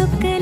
चुकला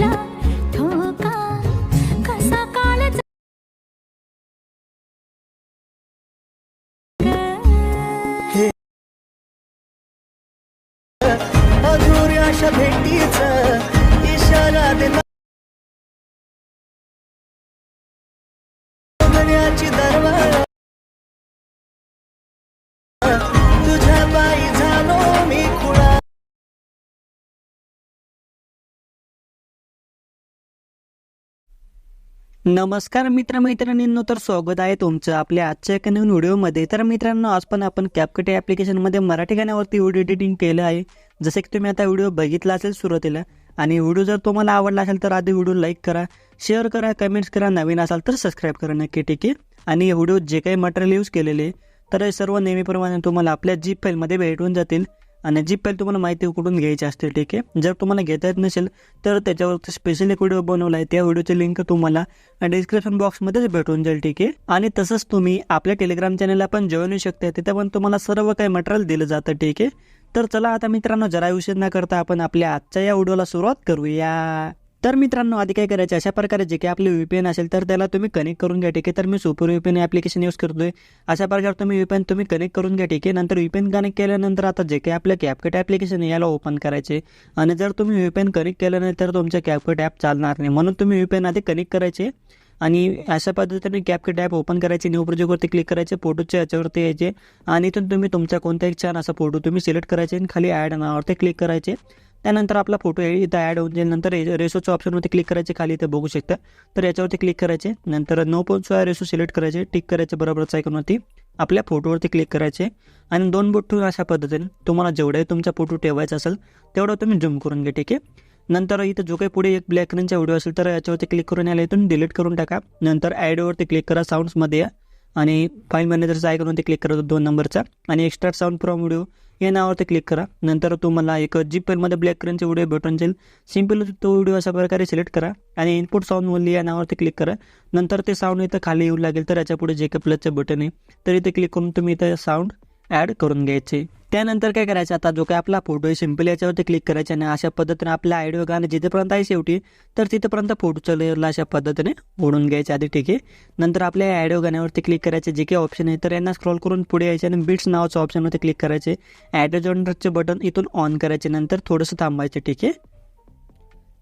नमस्कार मित्रमैत्रिणींनो तर स्वागत आहे तुमचं आपल्या आजच्या एका नवीन व्हिडिओमध्ये. तर मित्रांनो आज पण आपण कॅपकटे ॲप्लिकेशनमध्ये मराठी गाण्यावरती व्हिडिओ एडिटिंग केलं आहे. जसे की तुम्ही आता व्हिडिओ बघितला असेल सुरुवातीला आणि व्हिडिओ जर तुम्हाला आवडला असेल तर आधी व्हिडिओ लाईक करा शेअर करा कमेंट्स करा नवीन असाल तर सबस्क्राईब करा नक्की ठीक आहे आणि व्हिडिओ जे काही मटेरियल यूज केलेले तर हे सर्व नेहमीप्रमाणे तुम्हाला आपल्या जीप फाईलमध्ये भेटून जातील. आणि जी फाईल तुम्हाला माहिती कुठून घ्यायची असते ठीक आहे? जर तुम्हाला घेता येत नसेल तर त्याच्यावरती स्पेशल एक व्हिडिओ बनवला आहे. त्या व्हिडिओची लिंक तुम्हाला डिस्क्रिप्शन बॉक्समध्येच भेटून जाईल ठीक आहे? आणि तसंच तुम्ही आपल्या टेलिग्राम चॅनलला पण जॉईन होऊ शकता. तिथे पण तुम्हाला सर्व काही मटेरियल दिलं जातं ठीक आहे? तर चला आता मित्रांनो जरा उशीर न करता आपण आपल्या आजच्या या व्हिडिओला सुरुवात करूया. तर मित्रांनो आधी काय करायचं? अशा प्रकारे जे काही आपले व्हीपीएन असेल तर त्याला तुम्ही कनेक्ट करून घ्या ठीक आहे? तर मी सुपर व्हीपीएन ॲप्लिकेशन यूज करतोय. अशा प्रकारे तुम्ही व्हीपीएन तुम्ही कनेक्ट करून घ्या ठीक आहे? नंतर व्हीपीएन कनेक्ट केल्यानंतर आता जे काही आपलं कॅपकट ॲप्लिकेशन आहे याला ओपन करायचे. आणि जर तुम्ही व्हीपीएन कनेक्ट केलं नाही तर तुमचं कॅपकट ॲप चालणार नाही. म्हणून तुम्ही व्हीपीएन आधी कनेक्ट करायचे. आणि अशा पद्धतीने कॅपकट ॲप ओपन करायचे न्यू प्रोजेक्टवरती क्लिक करायचे फोटोच्या याच्यावरती यायचे. आणि इथून तुम्ही तुमचा कोणताही छान असा फोटो तुम्ही सिलेक्ट करायचे आणि खाली ॲड नावावरती क्लिक करायचे. त्यानंतर आपला फोटो इथं ॲड होऊन जाईल नंतर रेसोच्या ऑप्शनवरती क्लिक करायचे खाली इथे बघू शकता. तर याच्यावरती क्लिक करायचे. नंतर नो पोनचा रेसो सिलेक्ट करायचे. टिक करायचे बरोबरच ऐकूनवरती आपल्या फोटोवरती क्लिक करायचे. आणि दोन बोट ठेवून अशा पद्धतीने तुम्हाला जेवढाही तुमचा फोटो ठेवायचा असेल तेवढं तुम्ही झूम करून घ्या ठीक आहे? नंतर इथं जो काही पुढे एक ब्लॅक रनचा व्हिडिओ असेल तर याच्यावरती क्लिक करून याला इथून डिलीट करून टाका. नंतर ॲडवरती क्लिक करा साऊंड्समध्ये या आणि फाईल मॅनेजरचा आयकॉनवरती क्लिक करा दोन नंबरचा आणि एक्स्ट्रा साऊंड फ्रॉम व्हिडिओ या नावावरती क्लिक करा. नंतर तुम्हाला एक जी पेलमध्ये ब्लॅक कलरचे व्हिडिओ भेटून जाईल. सिंपल तो व्हिडिओ अशा प्रकारे सिलेक्ट करा आणि इनपुट साऊंड ओनली या नावावरती क्लिक करा. नंतर ते साऊंड इथं खाली येऊ लागेल तर याच्यापुढे जे काही प्लसचं बटन आहे. तर इथे क्लिक करून तुम्ही इथं साऊंड ॲड करून घ्यायचे. त्यानंतर काय करायचं? आता जो काय आपला फोटो आहे सिंपल याच्यावरती क्लिक करायचा आणि अशा पद्धतीने आपला आयडिओ गाणं जिथेपर्यंत आहे शेवटी तर तिथेपर्यंत फोटोच्या लेअरला अशा पद्धतीने ओढून घ्यायचे आधी ठीक आहे. नंतर आपल्या आयडिओ गाण्यावरती क्लिक करायचे जे काही ऑप्शन आहे तर यांना स्क्रॉल करून पुढे यायचे आणि बिट्स नावाचं ऑप्शनवरती क्लिक करायचे. ॲडो बटन इथून ऑन करायचे. नंतर थोडंसं थांबायचं ठीक आहे.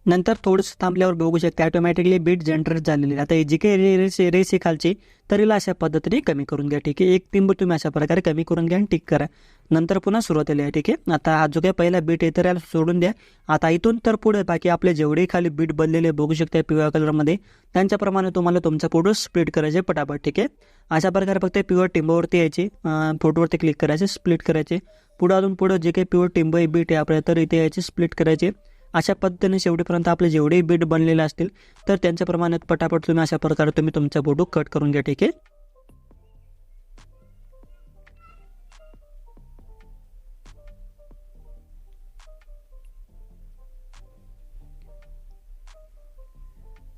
नंतर थोडंसं थांबल्यावर बघू शकते ऑटोमॅटिकली बीट जनरेट झालेली आहे. आता जी काही रे रेस रेस आहे खालची तरीला अशा पद्धतीने कमी करून घ्या ठीक आहे? एक टिंब तुम्ही अशा प्रकारे कमी करून घ्या आणि टिक करा. नंतर पुन्हा सुरुवातीला आहे ठीक आहे? आता हा जो काही पहिला बीट आहे तर याला सोडून द्या. आता इथून तर पुढे बाकी आपले जेवढे खाली बीट बनलेले बघू शकता पिवळ्या कलरमध्ये त्यांच्याप्रमाणे तुम्हाला तुमचा फोटो स्प्लिट करायचे पटापट ठीक आहे? अशा प्रकारे फक्त पिवळ टिंबावरती यायचे फोटोवरती क्लिक करायचे स्प्लिट करायचे. पुढं अजून पुढं जे काही पिवळ टिंब आहे बीट आहे आपल्या तर इथे यायचे स्प्लिट करायचे. अशा पद्धतीने शेवटीपर्यंत आपले जेवढेही बीट बनलेले असतील तर त्यांच्या प्रमाणात पटापट तुम्ही अशा प्रकारे तुम्ही तुमचा फोटो कट करून घ्या ठीक आहे?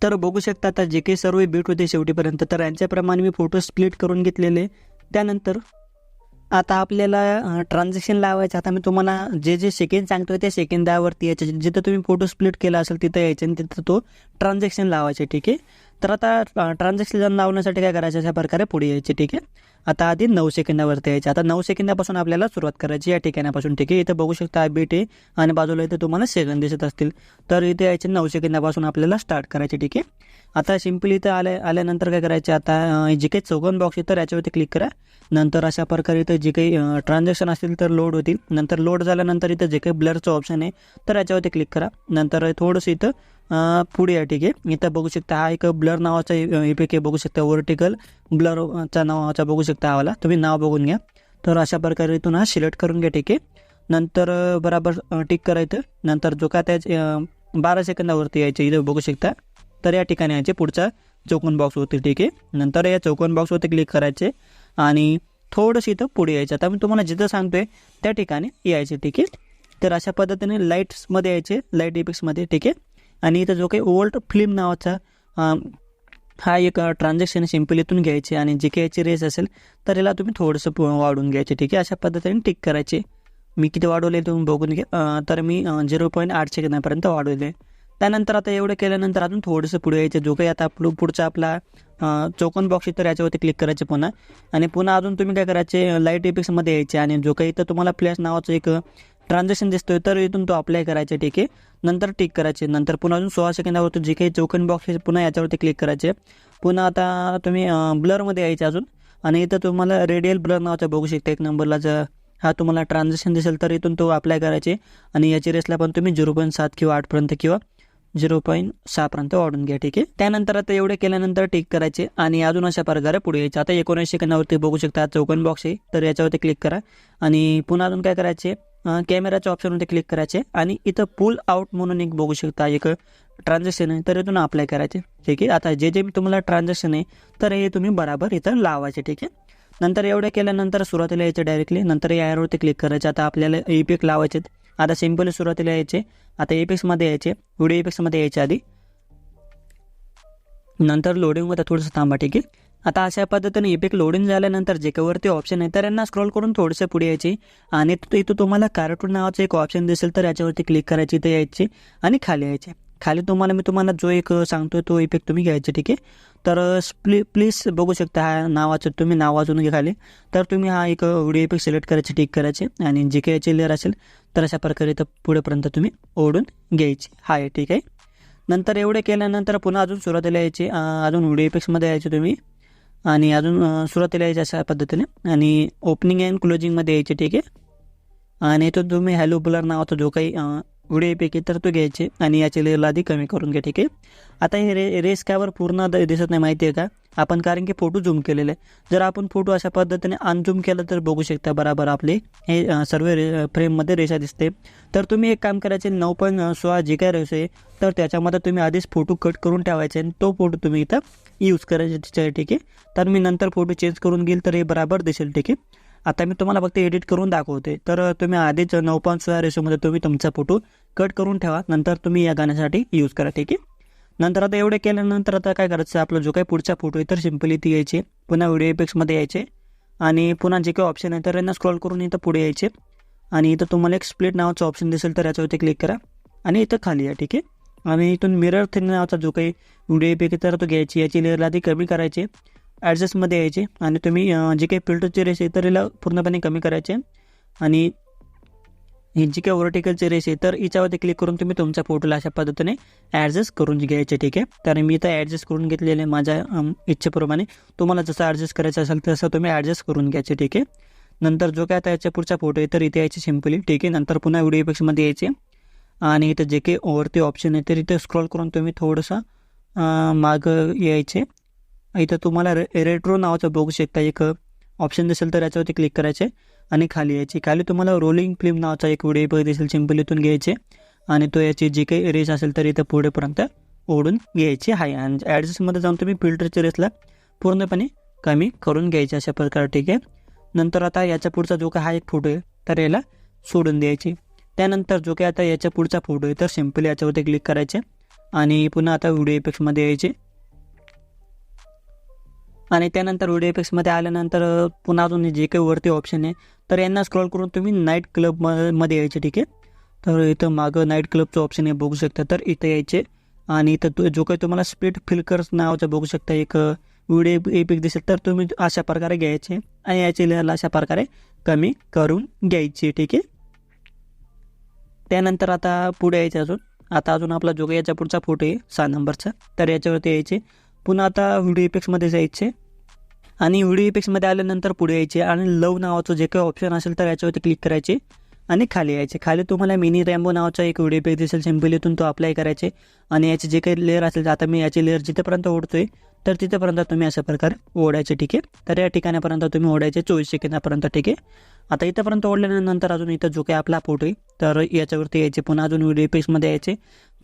तर बघू शकता आता जे काही सर्व बीट होते शेवटीपर्यंत तर यांच्याप्रमाणे मी फोटो स्प्लिट करून घेतलेले. त्यानंतर आता आपल्याला ट्रान्झॅक्शन लावायचं आता मी तुम्हाला जे जे सेकंड सांगतोय त्या सेकंदावरती यायचे जिथं तुम्ही फोटो स्प्लिट केला असेल तिथं यायचं आणि तिथं तो ट्रान्झॅक्शन लावायचे ठीक आहे? तर आता ट्रान्झॅक्शन लावण्यासाठी काय करायचं अशा प्रकारे पुढे यायचे ठीक आहे? आता आधी नऊ सेकंदावरती यायचे. आता नऊ सेकंदापासून आपल्याला सुरुवात करायची या ठिकाणापासून ठीक आहे? इथं बघू शकता बीट आहे आणि बाजूला इथे तुम्हाला सेकंद दिसत असतील. तर इथे यायचे नऊ सेकंदापासून आपल्याला स्टार्ट करायचे ठीक आहे? आता सिम्पली इथं आल्या आल्यानंतर काय करायचे? आता जे काही चौकोन बॉक्स आहे तर याच्यावरती क्लिक करा. नंतर अशा प्रकारे इथं जे काही ट्रान्झॅक्शन असतील तर लोड होतील. नंतर लोड झाल्यानंतर इथं जे काही ब्लरचं ऑप्शन आहे तर याच्यावरती क्लिक करा. नंतर थोडंसं इथं पुढे या ठीक आहे. इथं बघू शकता हा एक ब्लर नावाचा इफेक्ट आहे. बघू शकता वर्टिकल ब्लरचा नावाचा बघू शकता हवाला तुम्ही नाव बघून घ्या. तर अशा प्रकारे इथून हा सिलेक्ट करून घ्या ठीक आहे नंतर बराबर टिक करायचं नंतर जो का त्या बारा सेकंदावरती यायचे इथं बघू शकता. तर या ठिकाणी यायचे पुढचा चौकोन बॉक्स होते ठीक आहे नंतर या चौकोन बॉक्सवरती क्लिक करायचे. आणि थोडंसं इथं पुढे यायचं. आता मी तुम्हाला जिथं सांगतोय त्या ठिकाणी यायचे ठीक आहे? तर अशा पद्धतीने लाईट्समध्ये यायचे लाइट इफेक्ट्समध्ये ठीक आहे? आणि इथं जो काही ओल्ड फिल्म नावाचा हा एक ट्रान्झॅक्शन सिंपल इथून घ्यायचे आणि जे काही याची रेस असेल तर याला तुम्ही थोडंसं वाढून वाढवून घ्यायचे ठीक आहे? अशा पद्धतीने टिक करायचे. मी किती वाढवले तुम्ही बघून घ्या. तर मी झिरो पॉईंट आठ सेकंदापर्यंत वाढवले. त्यानंतर आता एवढं केल्यानंतर अजून थोडंसं पुढे यायचं. जो काही आता आपलं पुढचा आपला चौकन चौकोन बॉक्स इथं याच्यावरती क्लिक करायचे पुन्हा. आणि पुन्हा अजून तुम्ही काय करायचे लाइट इफेक्ट्समध्ये यायचे. आणि जो काही इथं तुम्हाला प्लस नावाचं एक ट्रान्झॅक्शन दिसतोय तर इथून तो अप्लाय करायचे ठीक आहे. नंतर टिक करायचे. नंतर पुन्हा अजून सोळा सेकंदावरती जे काही चौकन बॉक्स आहे पुन्हा याच्यावरती क्लिक करायचे. पुन्हा आता तुम्ही ब्लरमध्ये यायचे अजून. आणि इथं तुम्हाला रेडियल ब्लर नावाचा बघू शकता. एक नंबरला जर हा तुम्हाला ट्रान्झॅक्शन दिसेल तर इथून तो अप्लाय करायचे. आणि याची रेसला पण तुम्ही झिरो पॉईंट सात किंवा आठपर्यंत किंवा झिरो पॉईंट सहापर्यंत वाढून घ्या ठीक आहे. त्यानंतर आता एवढे केल्यानंतर टिक करायचे आणि अजून अशा प्रकारे पुढे यायचे. आता एकोणऐंशी सेकंदावरती बघू शकता चौकन बॉक्स आहे. तर याच्यावरती क्लिक करा. आणि पुन्हा अजून काय करायचे? कॅमेराच्या ऑप्शनवरती क्लिक करायचे. आणि इथं पुल आउट म्हणून एक बघू शकता एक ट्रान्झॅक्शन आहे. तर इथून अप्लाय करायचे ठीक आहे. आता जे जे तुम्हाला ट्रान्झॅक्शन आहे तर हे तुम्ही बराबर इथं लावायचे ठीक आहे. नंतर एवढं केल्यानंतर सुरुवातीला यायचं डायरेक्टली नंतर या ॲरोवरती क्लिक करायचे. आता आपल्याला ई पी एक लावायचे आता सिम्पली सुरुवातीला यायचे. आता एपेक्समध्ये यायचे. व्हिडिओ एपेक्समध्ये यायचे आधी. नंतर लोडिंगमध्ये थोडंसं थांबा ठीक आहे? आता अशा पद्धतीने इपेक्ट लोडिंग झाल्यानंतर जे काही वरती ऑप्शन आहे तर यांना स्क्रॉल करून थोडंसं पुढे यायचे. आणि इथं तुम्हाला कार्टून नावाचं एक ऑप्शन दिसेल तर याच्यावरती क्लिक करायची इथे यायचे आणि खाली यायचे. खाली तुम्हाला मी तुम्हाला जो एक सांगतोय तो इफेक्ट तुम्ही घ्यायचा ठीक आहे? तर प्ली प्लीज बघू शकता हा नावाचं तुम्ही नाव वाचून घ्या खाली. तर तुम्ही हा एक व्हिडिओ इफेक्ट सिलेक्ट करायचे टिक करायचे. आणि जे काही याचे लेअर असेल तर अशा प्रकारे तर पुढेपर्यंत तुम्ही ओढून घ्यायची. हा आहे ठीक आहे? नंतर एवढे केल्यानंतर पुन्हा अजून सुरुवातीला यायचे अजून व्हिडिओ इफेक्ट्समध्ये यायचे तुम्ही. आणि अजून सुरुवातीला यायचे अशा पद्धतीने. आणि ओपनिंग अँड क्लोजिंगमध्ये यायचे ठीक आहे? आणि तो तुम्ही हॅलो ब्लर नावाचा जो काही अं, तर तू घ्यायचे आणि याचे लेअरला आधी कमी करून घ्या ठीक आहे? आता हे रे रेस कावर पूर्ण द- दिसत नाही माहिती आहे का? आपण कारण की फोटो झूम केलेले आहे. जर आपण फोटो अशा पद्धतीने अनझूम केलं तर बघू शकता बराबर आपले हे सर्व रे फ्रेममध्ये रेषा दिसते. तर तुम्ही एक काम करायचे नऊ पॉईंट सोळा जे काय रेस आहे तर त्याच्यामध्ये तुम्ही आधीच फोटो कट करून ठेवायचे आणि तो फोटो तुम्ही इथं यूज करायचे ठीक आहे? तर मी नंतर फोटो चेंज करून घेईल तर हे बराबर दिसेल ठीक आहे? आता मी तुम्हाला फक्त एडिट करून दाखवते. तर तुम्ही आधीच नऊ पॉईंट सोळा रेशोमध्ये तुम्ही तुमचा फोटो कट करून ठेवा. नंतर तुम्ही या गाण्यासाठी यूज करा ठीक आहे? नंतर आता एवढे केल्यानंतर आता काय करायचं? आपला जो काही पुढचा फोटो आहे तर सिम्पली ती यायचे. पुन्हा व्हिडिओ इफेक्ट्समध्ये यायचे. आणि पुन्हा जे काही ऑप्शन आहे तर यांना स्क्रॉल करून इथं पुढे यायचे. आणि इथं तुम्हाला एक स्प्लिट नावाचं ऑप्शन दिसेल तर याच्यावरती क्लिक करा. आणि इथं खाली या ठीक आहे? आणि इथून मिरर थिन नावाचा जो काही व्हिडिओ इफेक्ट तर तो घ्यायची. याची लेअरला आधी कमी करायची. ॲडजस्टमध्ये यायचे आणि तुम्ही जे काही फिल्टरचे रेस आहे तर हिला पूर्णपणे कमी करायचे. आणि ही जी काही वर्टिकलचे रेस आहे तर याच्यावरती क्लिक करून तुम्ही तुमच्या फोटोला अशा पद्धतीने ॲडजस्ट करून घ्यायचे ठीक आहे? तर मी इथं ॲडजस्ट करून घेतलेले आहे माझ्या इच्छेप्रमाणे. तुम्हाला जसं ॲडजस्ट करायचं असेल तसं तुम्ही ॲडजस्ट करून घ्यायचे ठीक आहे? नंतर जो काय आता याच्या पुढचा फोटो आहे तर इथे यायचे सिम्पली ठीक आहे? नंतर पुन्हा व्हिडिओ इफेक्समध्ये यायचे. आणि इथं जे काही ओवरती ऑप्शन आहे तर इथे स्क्रॉल करून तुम्ही थोडंसं मागं यायचे. इथं तुम्हाला रे रेट्रो नावाचं बघू शकता एक ऑप्शन दिसेल तर याच्यावरती क्लिक करायचे आणि खाली यायची. खाली तुम्हाला रोलिंग फिल्म नावाचा एक व्हिडिओ बघ दिसेल सिंपल इथून घ्यायचे. आणि तो याची जी काही रेस असेल तर इथं पुढेपर्यंत ओढून घ्यायची. आहे आणि ॲडजस्टमध्ये जाऊन तुम्ही फिल्टरच्या रेसला पूर्णपणे कमी करून घ्यायचे अशा प्रकारे ठीक आहे? नंतर आता याच्या पुढचा जो काही हा एक फोटो आहे तर याला सोडून द्यायची. त्यानंतर जो काही आता याच्या पुढचा फोटो आहे तर सिम्पली याच्यावरती क्लिक करायचे. आणि पुन्हा आता व्हिडिओ इफेक्ट्समध्ये यायचे. आणि त्यानंतर व्हिडिओ इफेक्ट्समध्ये आल्यानंतर पुन्हा अजून जे काही वरती ऑप्शन आहे. तर यांना स्क्रॉल करून तुम्ही नाईट क्लबमध्ये यायचे ठीक आहे? तर इथं मागं नाईट क्लबचं ऑप्शन आहे बघू शकता. तर इथं यायचे. आणि इथं जो काही तुम्हाला स्पीड फिल्कर्स नावाचं बघू शकता एक व्हिडिओ एपिक दिसेल. तर तुम्ही अशा प्रकारे घ्यायचे आणि याची लेअरला अशा प्रकारे कमी करून घ्यायची ठीक आहे? त्यानंतर आता पुढे यायचे अजून. आता अजून आपला जो काही याच्या पुढचा फोटो आहे सहा नंबरचा तर याच्यावरती यायचे. पुन्हा आता व्हिडिओ इफेक्ट्समध्ये जायचे. आणि व्हिडिओ इफेक्ट्समध्ये आल्यानंतर पुढे यायचे. आणि लव नावाचं जे काही ऑप्शन असेल तर याच्यावरती क्लिक करायचे. आणि खाली यायचे. खाली तुम्हाला मिनी रॅम्बो नावाचा एक व्हिडिओ इफेक्ट दिसेल. सिम्पलीतून तो अप्लाय करायचे. आणि याचे जे काही लेअर असेल आता मी याची लेअर जिथेपर्यंत ओढतो आहे तर तिथेपर्यंत तुम्ही अशा प्रकारे ओढायचे ठीक आहे. तर या ठिकाणापर्यंत तुम्ही ओढायचे चोवीस सेकंदापर्यंत ठीक आहे. आता इथंपर्यंत ओढल्यानंतर अजून इथं जो काही आपला फोटो आहे तर याच्यावरती यायचे पुन्हा अजून व्हिडिओ पेजमध्ये यायचे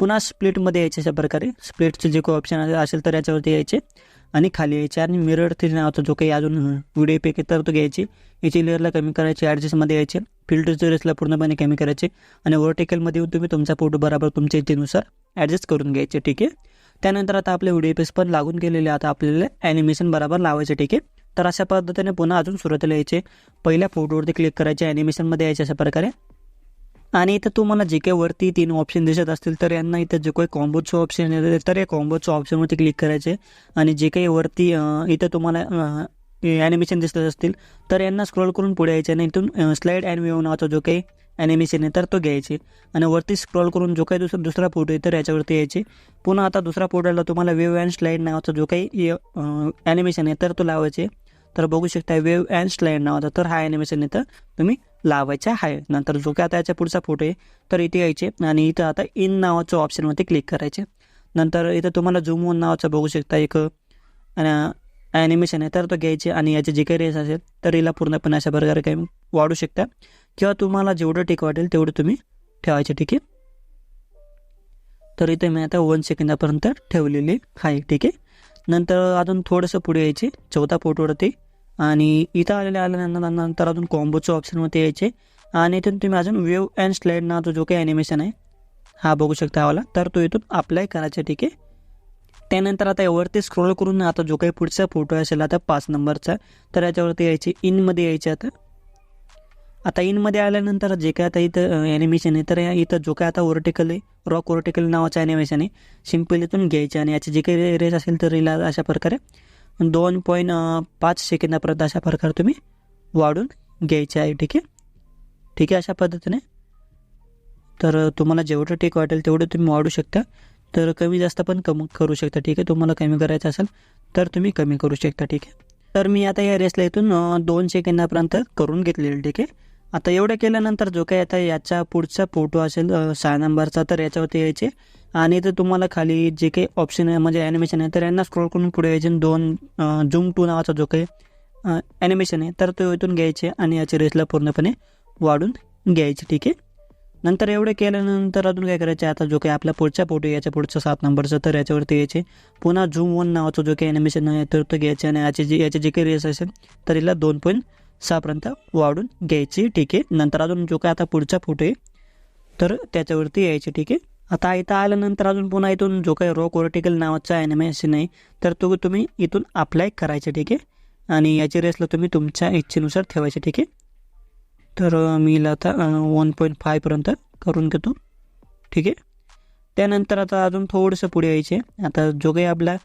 पुन्हा स्प्लिटमध्ये यायचे अशा प्रकारे. स्प्लिटचे जे काही ऑप्शन असेल तर याच्यावरती यायचे आणि खाली यायचे आणि मिरर थ्री नावाचा जो काही अजून व्हिडिओ आहे तर तो घ्यायची. याची लेअरला कमी करायची ॲडजस्टमध्ये यायचे फिल्टरच्या रेसला पूर्णपणे कमी करायचे आणि वर्टिकलमध्ये येऊन तुम्ही तुमचा फोटो बरोबर तुमच्या इच्छेनुसार ॲडजस्ट करून घ्यायचे ठीक आहे. त्यानंतर आता आपले व्हिडिओ पण लागून गेलेले आता आपल्याला ॲनिमेशन बरोबर लावायचे ठीक आहे? तर अशा पद्धतीने पुन्हा अजून सुरुवातीला यायचे. पहिल्या फोटोवरती क्लिक करायचे ॲनिमेशनमध्ये यायचे अशा प्रकारे. आणि इथं तुम्हाला जे काही वरती तीन ऑप्शन दिसत असतील तर यांना इथं जे काही कॉम्बोचं ऑप्शन येतं तर या कॉम्बोचं ऑप्शनवरती क्लिक करायचे. आणि जे काही वरती इथं तुम्हाला ॲनिमेशन दिसत असतील तर यांना स्क्रोल करून पुढे यायचे. आणि इथून स्लाईड अँड वेव नावाचा जो काही ॲनिमेशन तर तो घ्यायचे. आणि वरती स्क्रोल करून जो काही दुसरा दुसरा फोटो आहे तर याच्यावरती यायचे. पुन्हा आता दुसरा फोटोला तुम्हाला वेव अँड स्लाईड नावाचा जो काही ॲनिमेशन आहे तर तो लावायचे. तर बघू शकता वेव अँड स्लाईड नावाचा तर हा ॲनिमेशन इथं तुम्ही लावायचा आहे. नंतर जो काय आता याच्या पुढचा फोटो आहे तर इथे यायचे. आणि इथं आता इन नावाचं ऑप्शनवरती क्लिक करायचे. नंतर इथं तुम्हाला झूम वन नावाचं बघू शकता एक ॲनिमेशन आहे तर तो घ्यायचे. आणि याचे जे काही रेस असेल तर हिला पूर्णपणे अशा प्रकारे काही वाढू शकता. किंवा तुम्हाला जेवढं ठीक वाटेल तेवढं तुम्ही ठेवायचे ठीक आहे? तर इथे मी आता वन सेकंदापर्यंत ठेवलेली आहे ठीक आहे? नंतर अजून थोडंसं पुढे यायचे चौथा पोटवरती आणि इथं आलेले आल्यानंतर नंतर अजून कॉम्बोचं ऑप्शनवरती यायचे. आणि इथून तुम्ही अजून वेव अँड स्लाईड नावाचा जो काही ॲनिमेशन आहे हा बघू शकता आम्हाला. तर तो इथून अप्लाय करायचा ठीक आहे? त्यानंतर आता यावरती स्क्रोल करून आता जो काही पुढचा फोटो असेल आता पाच नंबरचा तर याच्यावरती यायचे इनमध्ये यायचे आता. आता इनमध्ये आल्यानंतर जे काय आता इथं ॲनिमेशन आहे तर या इथं जो काय आता वर्टिकल आहे रॉक ओर्टिकल नावाचं ॲनिमेशन आहे. सिंपल इथून घ्यायचे आणि याचे जे काही रेस असेल तर रिला अशा प्रकारे दोन पॉईंट पाच सेकंदापर्यंत अशा प्रकारे तुम्ही वाढून घ्यायचे आहे ठीक आहे? ठीक आहे अशा पद्धतीने. तर तुम्हाला जेवढं ठीक वाटेल तेवढं तुम्ही वाढू शकता. तर कमी जास्त पण कमी करू शकता ठीक आहे? तुम्हाला कमी करायचं असेल तर तुम्ही कमी करू शकता ठीक आहे? तर मी आता या रेसला इथून दोन सेकंदापर्यंत करून घेतलेलं ठीक आहे? आता एवढं केल्यानंतर जो काही आता याचा पुढचा फोटो असेल सहा नंबरचा तर याच्यावरती यायचे. आणि तर तुम्हाला खाली जे काही ऑप्शन आहे म्हणजे ॲनिमेशन आहे तर यांना स्क्रोल करून पुढे यायचे. दोन झूम टू नावाचा जो काही ॲनिमेशन आहे तर तो इथून घ्यायचे आणि याच्या रेसला पूर्णपणे वाढून घ्यायचे ठीक आहे? नंतर एवढे केल्यानंतर अजून काय करायचं? आता जो काही आपला पुढचा फोटो याच्या पुढचा सात नंबरचा तर याच्यावरती यायचे. पुन्हा झूम वन नावाचं जो काही ॲनिमेशन आहे तर तो घ्यायचे. आणि याचे जे याचे जे काही रेस असेल तर याला दोन पॉईंट सहापर्यंत वाढून घ्यायची ठीक. आहे नंतर अजून जो काय आता पुढचा फोटो आहे तर त्याच्यावरती यायचे ठीक. आहे आता इथं आल्यानंतर अजून पुन्हा इथून जो काही रॉक वर्टिकल नावाचा ॲनिमेशन नाही तर तो तुम्ही इथून अप्लाय करायचे ठीक. आहे आणि याची रेसला तुम्ही तुमच्या इच्छेनुसार ठेवायचे ठीक. आहे तर मी आता वन पॉईंट फायपर्यंत करून घेतो. ठीक. आहे त्यानंतर आता अजून थोडंसं पुढे यायचे. आता जो काही आपला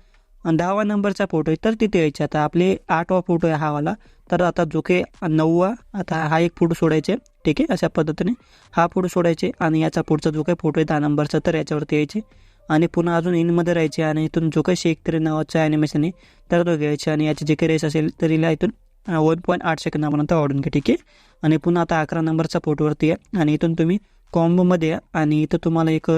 दहावा नंबरचा फोटो आहे तर तिथे यायचे. आता आपले आठवा फोटो आहे हा वाला. तर आता जो काही नववा आता हा एक फोटो सोडायचे. ठीक आहे अशा पद्धतीने हा फोटो सोडायचे आणि याचा पुढचा जो काही फोटो आहे दहा नंबरचा तर याच्यावरती यायचे. आणि पुन्हा अजून इनमध्ये राहायचे आणि इथून जो काही शेखतरी नावाचा ॲनिमेशन आहे तर तो घ्यायचे. आणि याची जे काही रेस असेल तर हिला इथून वन पॉईंट आठ सेकंदापर्यंत वाढून घ्या. ठीक आहे? आणि पुन्हा आता अकरा नंबरचा फोटोवरती या आणि इथून तुम्ही कॉम्बोमध्ये या. आणि इथं तुम्हाला एक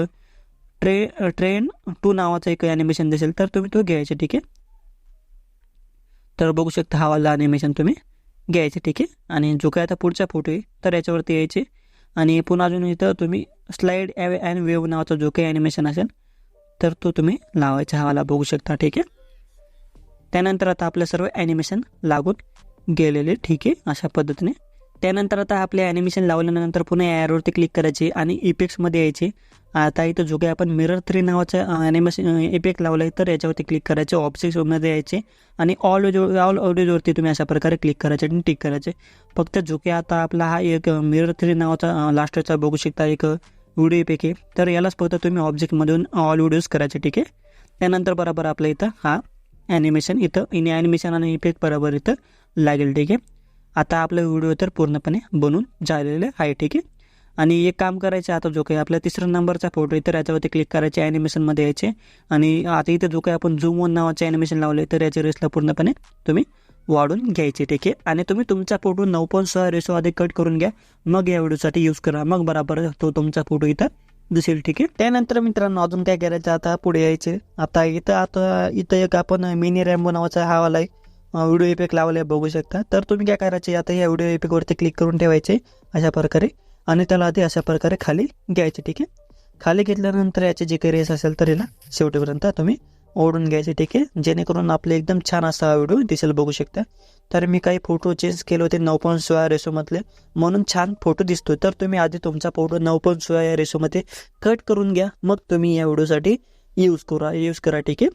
ट्रे ट्रेन टू नावाचं एक ॲनिमेशन दिसेल तर तुम्ही तो घ्यायचा ठीक आहे? तर बघू शकता हा वाला ॲनिमेशन तुम्ही घ्यायचे ठीक आहे? आणि जो काय आता पुढचा फोटो आहे तर याच्यावरती यायचे. आणि पुन्हा अजून इथं तुम्ही स्लाईड अँड वेव नावाचा जो काही ॲनिमेशन असेल तर तो तुम्ही लावायचा हा वाला बघू शकता ठीक आहे? त्यानंतर आता आपलं सर्व ॲनिमेशन लागून गेलेले ठीक आहे? अशा पद्धतीने. त्यानंतर आता आपले ॲनिमेशन लावल्यानंतर पुन्हा ॲरोवरती क्लिक करायचे आणि इफेक्ट्समध्ये यायचे. आता इथं जो काही आपण मिरर थ्री नावाचं ॲनिमेशन इफेक्ट लावलं आहे तर याच्यावरती क्लिक करायचे. ऑब्जेक्ट्समध्ये यायचे आणि ऑल ऑल ऑडिओवरती तुम्ही अशा प्रकारे क्लिक करायचे आणि टिक करायचे. फक्त जो की आता आपला हा एक मिरर थ्री नावाचा लास्टचा बघू शकता एक व्हिडिओ इफेक्ट आहे तर यालाच फक्त तुम्ही ऑब्जेक्टमधून ऑल व्हिडिओज करायचे ठीक आहे? त्यानंतर बरोबर आपल्या इथं हा ॲनिमेशन इथं इन ॲनिमेशन आणि इफेक्ट बरोबर इथं लागेल ठीक आहे? आता आपला व्हिडिओ तर पूर्णपणे बनून झालेलं आहे ठीक आहे? आणि एक काम करायचं आता जो काही आपला तिसरा नंबरचा फोटो आहे तर याच्यावरती क्लिक करायचे ॲनिमेशनमध्ये यायचे. आणि आता इथं जो काही आपण झूम वन नावाचे ॲनिमेशन लावले तर याच्या रेसला पूर्णपणे तुम्ही वाढून घ्यायचे ठीक आहे? आणि तुम्ही तुमचा फोटो नऊ पॉईंट सहा रेसो आधी कट करून घ्या. मग या व्हिडिओसाठी यूज करा. मग बराबर तो तुमचा फोटो इथं दिसेल ठीक आहे? त्यानंतर मित्रांनो अजून काय करायचं आता पुढे यायचे. आता इथं आता इथं एक आपण मिनी रॅम्बो नावाचा हा वाला आहे. व्हिडिओ इफेक्ट लावले बघू शकता. तर तुम्ही काय करायचे आता या व्हिडिओ इफेक्टवरती क्लिक करून ठेवायचे अशा प्रकारे. आणि त्याला आधी अशा प्रकारे खाली घ्यायचे ठीक आहे? खाली घेतल्यानंतर याचे जे काही रेस असेल तर याला शेवटीपर्यंत तुम्ही ओढून घ्यायचे ठीक आहे? जेणेकरून आपले एकदम छान असा हा व्हिडिओ दिसेल बघू शकता. तर मी काही फोटो चेंज केले होते नऊ पॉईंट सोळा रेशोमधले म्हणून छान फोटो दिसतो तर तुम्ही आधी तुमचा फोटो नऊ पॉईंट सोळा या रेशोमध्ये कट करून घ्या. मग तुम्ही या व्हिडिओसाठी यूज करा यूज करा ठीक आहे?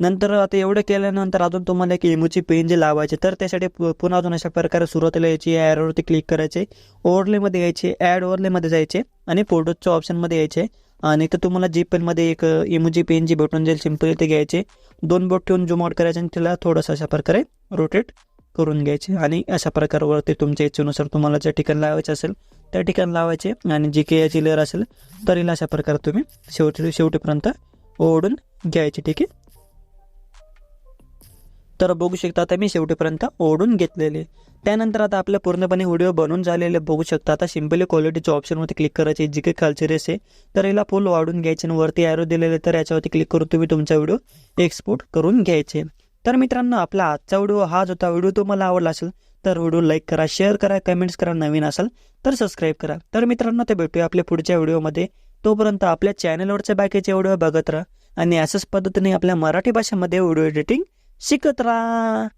नंतर आता एवढं केल्यानंतर अजून तुम्हाला एक इमोची पेन जे लावायचे तर त्यासाठी पुन्हा अजून अशा प्रकारे सुरुवातीला यायची ॲडवरती क्लिक करायचे ओवरलेमध्ये यायचे ॲड ओवरलेमध्ये जायचे आणि फोटोजच्या ऑप्शनमध्ये यायचे. आणि तर तुम्हाला जी पेनमध्ये एक इमोजी पेन जी भेटून जाईल सिंपल ते घ्यायचे. दोन बोट ठेवून झूम आउट करायचे आणि त्याला थोडंसं अशा प्रकारे रोटेट करून घ्यायचे. आणि अशा प्रकारवरती तुमच्या इच्छेनुसार तुम्हाला ज्या ठिकाणी लावायचे असेल त्या ठिकाणी लावायचे. आणि जी काही याची लेअर असेल तर हिला अशा प्रकारे तुम्ही शेवटी शेवटीपर्यंत ओढून घ्यायची ठीक आहे? तर बघू शकता आता मी शेवटीपर्यंत. ओढून घेतलेले. त्यानंतर आता आपल्या पूर्णपणे व्हिडिओ बनवून झालेले बघू शकता. आता सिम्पली क्वालिटीच्या ऑप्शनवरती क्लिक करायचे. जी काही खालची रेस आहे तर याला फुल वाढून घ्यायचे आणि वरती ॲरो दिलेले तर याच्यावरती क्लिक करून तुम्ही तुमचा व्हिडिओ एक्सपोर्ट करून घ्यायचे. तर मित्रांनो आपला आजचा व्हिडिओ हा जो होता व्हिडिओ तुम्हाला आवडला असेल तर व्हिडिओ लाईक करा शेअर करा कमेंट्स करा नवीन असेल तर सबस्क्राईब करा. तर मित्रांनो ते भेटूया आपल्या पुढच्या व्हिडिओमध्ये तोपर्यंत आपल्या चॅनलवरच्या बाकीचे व्हिडिओ बघत राहा आणि अशाच पद्धतीने आपल्या मराठी भाषेमध्ये व्हिडिओ एडिटिंग शिकत राहा